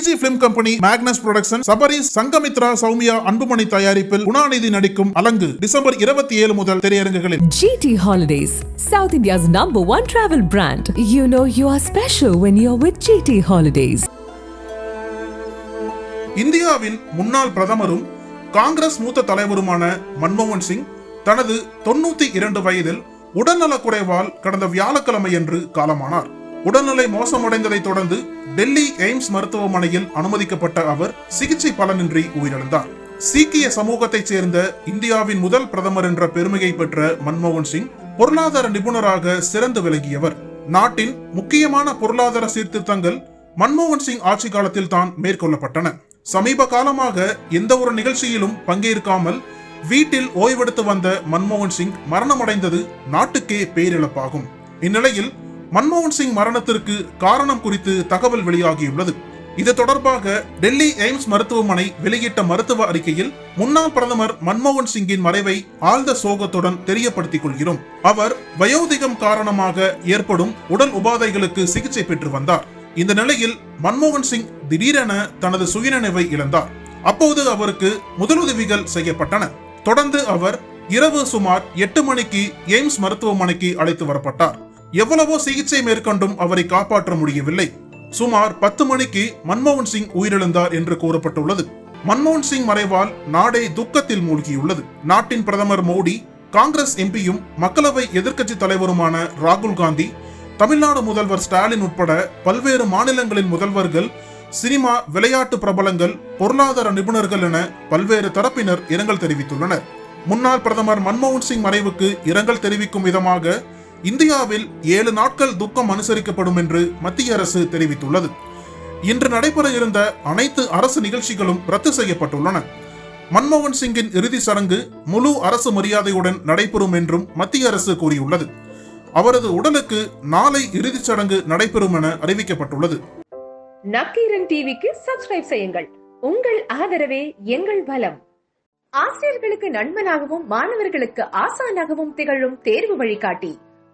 DG film company Magnus production Sabaris Sangamithra Soumya Anbumani தயாரிப்பில் குணாநிதி நடிக்கும் Alangu December இருபத்தி ஏழு முதல் திரையரங்குகளில் GT Holidays, South India's number one travel brand. You know you are special when you're with GT Holidays. இந்தியாவின் முன்னாள் பிரதமரும் காங்கிரஸ் மூத்த தலைவருமான மன்மோகன் சிங் தனது தொண்ணூத்தி இரண்டு வயதில் உடல்நலக் குறைவால் கடந்த வியாழக்கிழமையன்று காலமானார் உடல்நிலை மோசமடைந்ததைத் தொடர்ந்து டெல்லி எய்ம்ஸ் மருத்துவமனையில் அனுமதிக்கப்பட்ட அவர் சிகிச்சை பலனின்றி உயிரிழந்தார். சீக்கிய சமூகத்தைச் சேர்ந்த இந்தியாவின் முதல் பிரதமர் என்ற பெருமையை பெற்ற மன்மோகன் சிங் பொருளாதார நிபுணராக சிறந்து விளங்கியவர். நாட்டின் முக்கியமான பொருளாதார சீர்திருத்தங்கள் மன்மோகன் சிங் ஆட்சி காலத்தில் தான் மேற்கொள்ளப்பட்டன. சமீப காலமாக எந்த ஒரு நிகழ்ச்சியிலும் பங்கேற்காமல் வீட்டில் ஓய்வெடுத்து வந்த மன்மோகன் சிங் மரணமடைந்தது நாட்டுக்கே பேரிழப்பாகும். இந்நிலையில் மன்மோகன் சிங் மரணத்திற்கு காரணம் குறித்து தகவல் வெளியாகியுள்ளது. இது தொடர்பாக டெல்லி எய்ம்ஸ் மருத்துவமனை வெளியிட்ட மருத்துவ அறிக்கையில் முன்னாள் பிரதமர் மன்மோகன் சிங்கின் மறைவை ஆழ்ந்த சோகத்துடன் தெரியப்படுத்திக் கொள்கிறோம். அவர் வயோதிகம் காரணமாக ஏற்படும் உடல் உபாதைகளுக்கு சிகிச்சை பெற்று வந்தார். இந்த நிலையில் மன்மோகன் சிங் திடீரென தனது சுயநினைவை இழந்தார். அப்போது அவருக்கு முதலுதவிகள் செய்யப்பட்டன. தொடர்ந்து அவர் இரவு சுமார் எட்டு மணிக்கு எய்ம்ஸ் மருத்துவமனைக்கு அழைத்து வரப்பட்டார். எவ்வளவோ சிகிச்சை மேற்கொண்டும் அவரை காப்பாற்ற முடியவில்லை. சுமார் பத்து மணிக்கு மன்மோகன் சிங் உயிரிழந்தார் என்று கூறப்பட்டுள்ளது. மன்மோகன் சிங் மறைவால் நாடே துக்கத்தில் மூழ்கியுள்ளது. நாட்டின் பிரதமர் மோடி காங்கிரஸ் எம்பியும் மக்களவை எதிர்க்கட்சி தலைவருமான ராகுல் காந்தி தமிழ்நாடு முதல்வர் ஸ்டாலின் உட்பட பல்வேறு மாநிலங்களின் முதல்வர்கள் சினிமா விளையாட்டு பிரபலங்கள் பொருளாதார நிபுணர்கள் என பல்வேறு தரப்பினர் இரங்கல் தெரிவித்துள்ளனர். முன்னாள் பிரதமர் மன்மோகன் சிங் மறைவுக்கு இரங்கல் தெரிவிக்கும் விதமாக இந்தியாவில் ஏழு நாட்கள் துக்கம் அனுசரிக்கப்படும் என்று மத்திய அரசு தெரிவித்துள்ளது. இன்று நடைபெற இருந்த அனைத்து அரசு நிகழ்ச்சிகளும் ரத்து செய்யப்பட்டுள்ளன. மன்மோகன் சிங்கின் இறுதி சடங்கு முழு அரசு மரியாதையுடன் நடைபெறும் என்றும் மத்திய அரசு கூறியுள்ளது. அவரது உடலுக்கு நாளை இறுதிச் சடங்கு நடைபெறும் என அறிவிக்கப்பட்டுள்ளது. நக்கீரன் டிவிக்கு சப்ஸ்கிரைப் செய்யுங்கள். உங்கள் ஆதரவே எங்கள் பலம் ஆசிரியர்களுக்கு நண்பனாகவும் மாணவர்களுக்கு ஆசானாகவும் திகழும் தேர்வு வழிகாட்டி.